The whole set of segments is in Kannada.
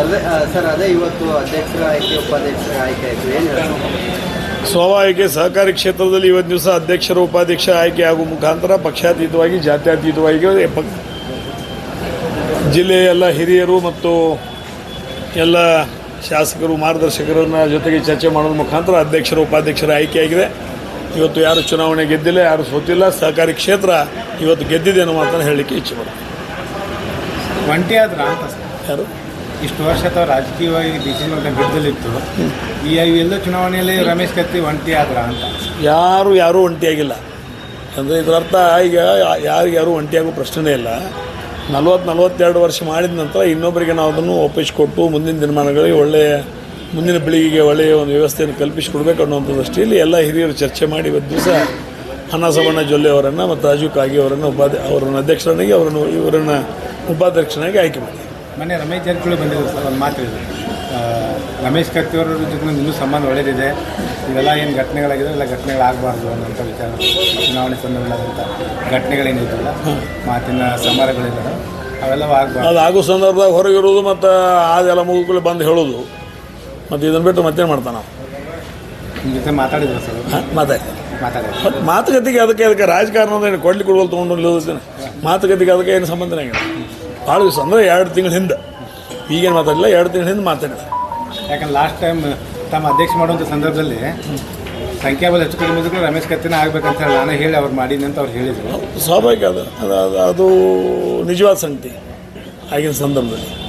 ಅದೇ ಸರ್ ಅದೇ ಇವತ್ತು ಅಧ್ಯಕ್ಷರ ಆಯ್ಕೆ ಉಪಾಧ್ಯಕ್ಷರ ಆಯ್ಕೆ ಆಯಿತು. ಏನು ಹೇಳ್ತಾರೆ? ಸ್ವಾಭಾವಿಕ ಸಹಕಾರಿ ಕ್ಷೇತ್ರದಲ್ಲಿ ಇವತ್ತು ದಿವಸ ಅಧ್ಯಕ್ಷರು ಉಪಾಧ್ಯಕ್ಷ ಆಯ್ಕೆ ಆಗುವ ಮುಖಾಂತರ ಪಕ್ಷಾತೀತವಾಗಿ ಜಾತ್ಯತೀತವಾಗಿ ಪ- ಜಿಲ್ಲೆಯ ಎಲ್ಲ ಹಿರಿಯರು ಮತ್ತು ಎಲ್ಲ ಶಾಸಕರು ಮಾರ್ಗದರ್ಶಕರನ್ನ ಜೊತೆಗೆ ಚರ್ಚೆ ಮಾಡೋದ್ರ ಮುಖಾಂತರ ಅಧ್ಯಕ್ಷರು ಉಪಾಧ್ಯಕ್ಷರ ಆಯ್ಕೆಯಾಗಿದೆ ಇವತ್ತು ಯಾರು ಚುನಾವಣೆ ಗೆದ್ದಿಲ್ಲ ಯಾರು ಸೋತಿಲ್ಲ ಸಹಕಾರಿ ಕ್ಷೇತ್ರ ಇವತ್ತು ಗೆದ್ದಿದೆ ಅನ್ನೋ ಮಾತನ್ನು ಹೇಳಲಿಕ್ಕೆ ಇಚ್ಛೆ ಪಡ್ತೀನಿ. ಒಂಟಿ ಆದ್ರ ಯಾರು? ಇಷ್ಟು ವರ್ಷ ಅಥವಾ ರಾಜಕೀಯವಾಗಿ ಡಿ ಸಿ ಅಂತ ಬಿಡದಲ್ಲಿತ್ತು ಈ ಎಲ್ಲ ಚುನಾವಣೆಯಲ್ಲಿ ರಮೇಶ್ ಕತ್ತಿ ಒಂಟಿ ಆದ್ರ ಅಂತ. ಯಾರು ಯಾರೂ ಒಂಟಿಯಾಗಿಲ್ಲ ಅಂದರೆ ಇದರ ಅರ್ಥ ಈಗ ಯಾರಿಗೆ ಯಾರೂ ಒಂಟಿಯಾಗೋ ಪ್ರಶ್ನೆನೇ ಇಲ್ಲ. ನಲ್ವತ್ತು ನಲ್ವತ್ತೆರಡು ವರ್ಷ ಮಾಡಿದ ನಂತರ ಇನ್ನೊಬ್ಬರಿಗೆ ನಾವು ಅದನ್ನು ಒಪ್ಪಿಸಿಕೊಟ್ಟು ಮುಂದಿನ ದಿನಮಾನಗಳಿಗೆ ಒಳ್ಳೆಯ ಮುಂದಿನ ಪೀಳಿಗೆಗೆ ಒಳ್ಳೆಯ ಒಂದು ವ್ಯವಸ್ಥೆಯನ್ನು ಕಲ್ಪಿಸಿಕೊಡ್ಬೇಕು ಅನ್ನೋಂಥ ದೃಷ್ಟಿಯಲ್ಲಿ ಎಲ್ಲ ಹಿರಿಯರು ಚರ್ಚೆ ಮಾಡಿ ಇವತ್ತು ದಿವಸ ಅನ್ನಸಬಣ್ಣ ಜೊಲ್ಲೆ ಅವರನ್ನು ಮತ್ತು ರಾಜೀವ್ ಕಾಗಿ ಅವರನ್ನು ಉಪಾಧ್ಯ ಅವರನ್ನು ಅಧ್ಯಕ್ಷರನ್ನಾಗಿ ಅವರನ್ನು ಇವರನ್ನು ಉಪಾಧ್ಯಕ್ಷನಾಗಿ ಆಯ್ಕೆ ಮಾಡಿ. ಮೊನ್ನೆ ರಮೇಶ್ ಜಾರಕಿಹೊಳಿ ಬಂದಿದ್ದರು ಸರ್ ಒಂದು ಮಾತು ಇದೆ ರಮೇಶ್ ಕತ್ತಿ ಅವರ ಜೊತೆ ಇನ್ನೂ ಸಂಬಂಧ ಒಳ್ಳೆಯದಿದೆ ಇವೆಲ್ಲ ಏನು ಘಟನೆಗಳಾಗಿದೆ ಎಲ್ಲ ಘಟನೆಗಳಾಗಬಾರ್ದು ಅನ್ನೋಂಥ ವಿಚಾರ. ಚುನಾವಣೆ ಸಂದರ್ಭಗಳಾದಂಥ ಘಟನೆಗಳೇನಿದ್ದಲ್ಲ. ಮಾತಿನ ಸಮರಗಳಿದ್ದಾವೆ ಅವೆಲ್ಲ ಆಗಬಾರ್ದು. ಅದು ಆಗೋ ಸಂದರ್ಭದಾಗ ಹೊರಗಿರೋದು ಮತ್ತು ಅದೆಲ್ಲ ಮುಗಿದ್ಕೊಳ್ಳಿ ಬಂದು ಹೇಳೋದು. ಮತ್ತು ಇದನ್ನು ಬಿಟ್ಟು ಮತ್ತೇನು ಮಾಡ್ತಾನೆ? ನಾವು ನಿಮ್ಮ ಜೊತೆ ಮಾತಾಡಿದ್ರು ಸರ್? ಮಾತಾಡ್ತೀನಿ ಮಾತಾಡ್ತಾರೆ ಮತ್ತು ಮಾತುಕತೆಗೆ ಅದಕ್ಕೆ ಅದಕ್ಕೆ ರಾಜಕಾರಣದ ಏನು? ಕೊಡ್ಲಿ ಕೊಡುವಲ್ಲಿ ತೊಗೊಂಡು ನಿಲ್ಲೋದಿದ್ದೇನೆ ಮಾತುಕತೆಗೆ ಅದಕ್ಕೆ ಏನು ಸಂಬಂಧನೇ ಆಗಿಲ್ಲ ಭಾಳ ದಿವಸ ಅಂದರೆ ಎರಡು ತಿಂಗಳ ಹಿಂದೆ. ಈಗೇನು ಮಾತಾಡಲಿಲ್ಲ ಎರಡು ತಿಂಗಳ ಹಿಂದೆ ಮಾತಾಡಿಲ್ಲ. ಯಾಕಂದ್ರೆ ಲಾಸ್ಟ್ ಟೈಮ್ ತಮ್ಮ ಅಧ್ಯಕ್ಷ ಮಾಡುವಂಥ ಸಂದರ್ಭದಲ್ಲಿ ಸಂಖ್ಯಾಬಲ ಹೆಚ್ಚು ಕಡಿಮೆ ಇದ್ರು ರಮೇಶ್ ಕತ್ತಿನ ಆಗ್ಬೇಕಂತ ಹೇಳಿ ನಾನೇ ಹೇಳಿ ಅವ್ರು ಮಾಡೀನಿ ಅಂತ ಅವ್ರು ಹೇಳಿದರು. ಸ್ವಾಭಾವಿಕ ಅದು. ಅದು ಅದು- ಅದು ನಿಜವಾದ ಸಂಗತಿ ಆಗಿನ ಸಂದರ್ಭದಲ್ಲಿ.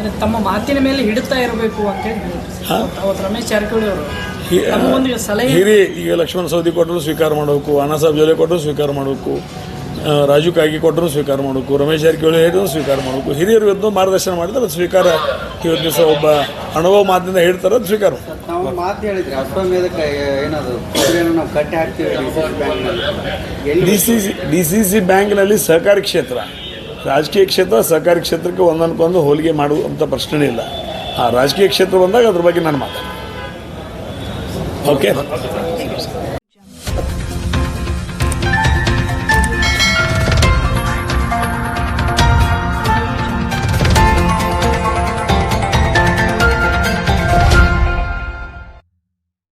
ಅಂದ್ರೆ ತಮ್ಮ ಮಾತಿನ ಮೇಲೆ ಹಿಡಿತಾ ಇರಬೇಕು ಅಂತ ಹೇಳಿ. ರಮೇಶ್ ಜಾರಕಿಹೊಳಿ ಅವರು. ಒಂದು ಸಲಹೆ ಹಿರಿ ಈಗ ಲಕ್ಷ್ಮಣ ಸವದಿ ಕೊಟ್ಟರು ಸ್ವೀಕಾರ ಮಾಡಬೇಕು ಅಣ್ಣಾಸಾಬ್ ಜೊಲೆ ಕೊಟ್ಟರು ಸ್ವೀಕಾರ ಮಾಡಬೇಕು ರಾಜು ಕಾಗಿ ಕೊಟ್ಟರು ಸ್ವೀಕಾರ ಮಾಡಬೇಕು ರಮೇಶ್ ಜಾರಕಿಹೊಳಿ ಹೇಳಿದ್ರು ಸ್ವೀಕಾರ ಮಾಡಬೇಕು. ಹಿರಿಯರು ಎದ್ದು ಮಾರ್ಗದರ್ಶನ ಮಾಡಿದ್ರೆ ಅದು ಸ್ವೀಕಾರ ಇವತ್ತು ದಿವಸ ಒಬ್ಬ ಅನುಭವ ಮಾತಿನಿಂದ ಹೇಳ್ತಾರೆ ಅದು ಸ್ವೀಕಾರ ನಾವು ಮಾತು ಹೇಳಿದ್ರೆ ಅಶ್ವಮೇಧಕ್ಕೆ ಏನದು ನಾವು ಕಟ್ಟಿ ಹಾಕ್ತೀವಿ D C C D C C ಬ್ಯಾಂಕ್ನಲ್ಲಿ ಸಹಕಾರಿ ಕ್ಷೇತ್ರ. ರಾಜಕೀಯ ಕ್ಷೇತ್ರ ಸಹಕಾರಿ ಕ್ಷೇತ್ರಕ್ಕೆ ಒಂದನ್ಕೊಂದು ಹೋಲಿಗೆ ಮಾಡುವಂಥ ಪ್ರಶ್ನೆ ಇಲ್ಲ. ಆ ರಾಜಕೀಯ ಕ್ಷೇತ್ರ ಬಂದಾಗ ಅದ್ರ ಬಗ್ಗೆ ನಾನು ಮಾತಾಡ್ತೀನಿ. ಓಕೆ